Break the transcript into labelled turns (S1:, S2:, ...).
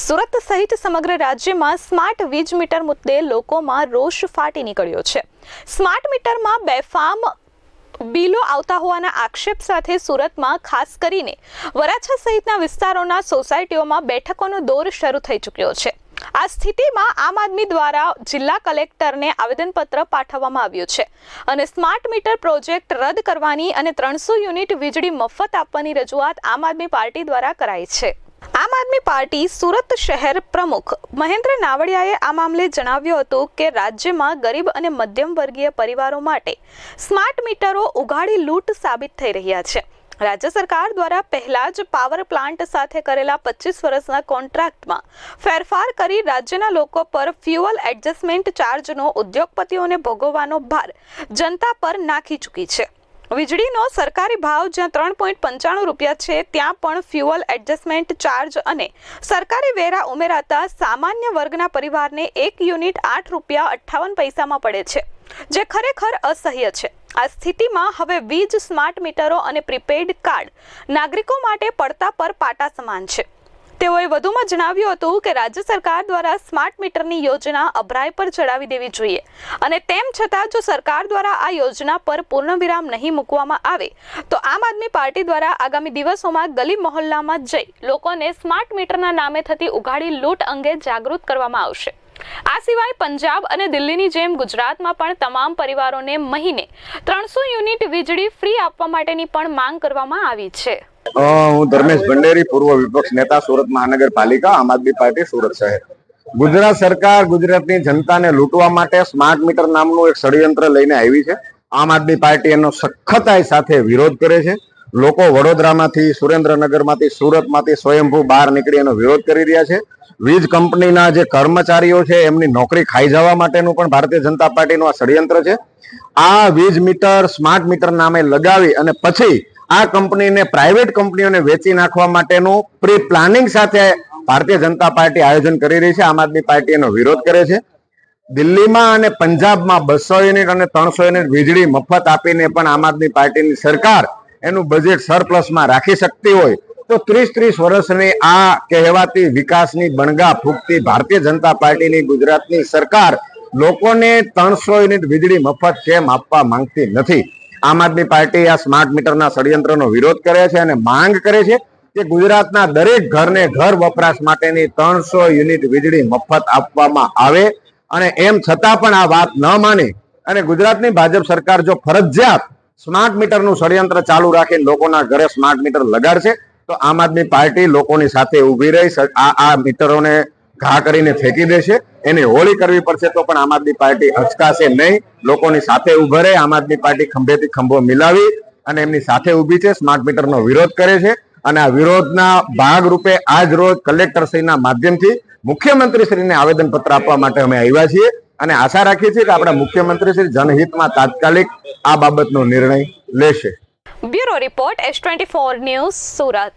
S1: સુરત સહિત સમગ્ર રાજ્યમાં સ્માર્ટ વીજ મીટર મુદ્દે લોકોમાં રોષ ફાટી નીકળ્યો છે. સ્માર્ટ મીટરમાં બેફામ બિલો આવતા હોવાના આક્ષેપ સાથે સુરતમાં ખાસ કરીને વરાછા સહિતના વિસ્તારોના સોસાયટીઓમાં બેઠકોનો દોર શરૂ થઈ ચૂક્યો છે. આ સ્થિતિમાં આમ આદમી દ્વારા જિલ્લા કલેક્ટરને આવેદનપત્ર પાઠવવામાં આવ્યું છે અને સ્માર્ટ મીટર પ્રોજેક્ટ રદ કરવાની અને ત્રણસો યુનિટ વીજળી મફત આપવાની રજૂઆત આમ આદમી પાર્ટી દ્વારા કરાઈ છે. આમ આદમી પાર્ટી સુરત શહેર પ્રમુખ મહેન્દ્ર નાવડિયાએ આ મામલે જણાવ્યું હતું કે રાજ્યમાં ગરીબ અને મધ્યમ વર્ગીય પરિવારો માટે સ્માર્ટ મીટરો ઉઘાડી લૂંટ સાબિત થઈ રહ્યા છે. રાજ્ય સરકાર દ્વારા પહેલા જ પાવર પ્લાન્ટ સાથે કરેલા પચીસ વર્ષના કોન્ટ્રાક્ટમાં ફેરફાર કરી રાજ્યના લોકો પર ફ્યુઅલ એડજસ્ટમેન્ટ ચાર્જનો ઉદ્યોગપતિઓને ભોગવવાનો ભાર જનતા પર નાખી ચૂકી છે. વીજળીનો સરકારી ભાવ જ્યાં ત્રણ પોઈન્ટ પંચાણું રૂપિયા છે, ત્યાં પણ ફ્યુઅલ એડજસ્ટમેન્ટ ચાર્જ અને સરકારી વેરા ઉમેરાતા સામાન્ય વર્ગના પરિવારને એક યુનિટ આઠ રૂપિયા અઠ્ઠાવન પૈસામાં પડે છે, જે ખરેખર અસહ્ય છે. આ સ્થિતિમાં હવે વીજ સ્માર્ટ મીટરો અને પ્રીપેડ કાર્ડ નાગરિકો માટે પડતા પર પાટા સમાન છે. તેઓએ વધુમાં જણાવ્યું હતું કે રાજ્ય સરકાર દ્વારા સ્માર્ટ મીટરની યોજના અભરાય પર ચડાવી દેવી જોઈએ. અને તેમ છતાં જો સરકાર દ્વારા આ યોજના પર પૂર્ણવિરામ નહીં મૂકવામાં આવે, તો આમ આદમી પાર્ટી દ્વારા આગામી દિવસોમાં ગલી મહોલ્લામાં જઈ લોકોને સ્માર્ટ મીટરના નામે થતી ઉઘાડી લૂંટ અંગે જાગૃત કરવામાં આવશે. આ સિવાય પંજાબ અને દિલ્હીની જેમ ગુજરાતમાં પણ તમામ પરિવારોને મહિને ત્રણસો યુનિટ વીજળી ફ્રી આપવા માટેની પણ માંગ કરવામાં આવી છે.
S2: હું ધર્મેશ ભંડેરી, પૂર્વ વિપક્ષ નેતા, સુરત મહાનગરપાલિકા, આમ આદમી પાર્ટી, સુરત શહેર. ગુજરાત સરકાર ગુજરાતની જનતાને લૂંટવા માટે સ્માર્ટ મીટર નામનું એક ષડયંત્ર લઈને આવી છે. આમ આદમી પાર્ટી એનો સખતાઈ સાથે વિરોધ કરે છે. લોકો વડોદરામાંથી, સુરેન્દ્રનગરમાંથી, સુરતમાંથી સ્વયંભૂ બહાર નીકળી એનો વિરોધ કરી રહ્યા છે. વીજ કંપનીના જે કર્મચારીઓ છે, એમની નોકરી ખાઈ જવા માટેનું પણ ભારતીય જનતા પાર્ટીનું આ ષડયંત્ર છે. આ વીજ મીટર, સ્માર્ટ મીટર નામે લગાવી અને પછી આ કંપનીને પ્રાઇવેટ કંપનીઓને વેચી નાખવા માટેનું પ્રી પ્લાનિંગ સાથે ભારતીય જનતા પાર્ટી આયોજન કરી રહી છે. આમ આદમી પાર્ટી એનો વિરોધ કરે છે. દિલ્હીમાં અને પંજાબમાં બસો યુનિટ અને ત્રણસો યુનિટ વીજળી મફત આપીને પણ આમ આદમી પાર્ટીની સરકાર એનું બજેટ સરપ્લસમાં રાખી શકતી હોય તો ત્રીસ ત્રીસ વર્ષની આ કહેવાતી વિકાસની બણગા ફૂંકતી ભારતીય જનતા પાર્ટીની ગુજરાતની સરકાર લોકોને ત્રણસો યુનિટ વીજળી મફત કેમ આપવા માંગતી નથી? આમ આદમી પાર્ટી આ સ્માર્ટ મીટરના ષડયંત્રનો વિરોધ કરે છે અને માંગ કરે છે કે ગુજરાતના દરેક ઘરને ઘર વપરાશ માટેની ત્રણસો યુનિટ વીજળી મફત આપવામાં આવે. અને એમ છતાં પણ આ વાત ન માની. અને ગુજરાતની ભાજપ સરકાર જો ફરજિયાત સ્માર્ટ મીટરનું ષડયંત્ર ચાલુ રાખીને લોકોના ઘરે સ્માર્ટ મીટર લગાડશે, તો આમ આદમી પાર્ટી લોકોની સાથે ઊભી રહી આ આ મીટરોને ઘા કરીને ફેંકી દેશે. એને હોળી કરવી પડશે તો પણ આમ આદમી પાર્ટી અચકાશે નહીં. લોકોની સાથે ઊભા રહે, આમ આદમી પાર્ટી ખંભેથી ખંભો મિલાવી અને એમની સાથે ઊભી છે. સ્માર્ટ મીટરનો વિરોધ કરે છે. અને આ વિરોધના ભાગરૂપે આજ રોજ કલેક્ટરશ્રીના માધ્યમથી મુખ્યમંત્રીશ્રીને આવેદનપત્ર આપવા માટે અમે આવ્યા છીએ. અને આશા રાખીએ છીએ કે આપણા મુખ્યમંત્રીશ્રી જનહિતમાં તાત્કાલિક આ બાબતનો નિર્ણય લેશે.
S1: Bureau report, S twenty news Surat.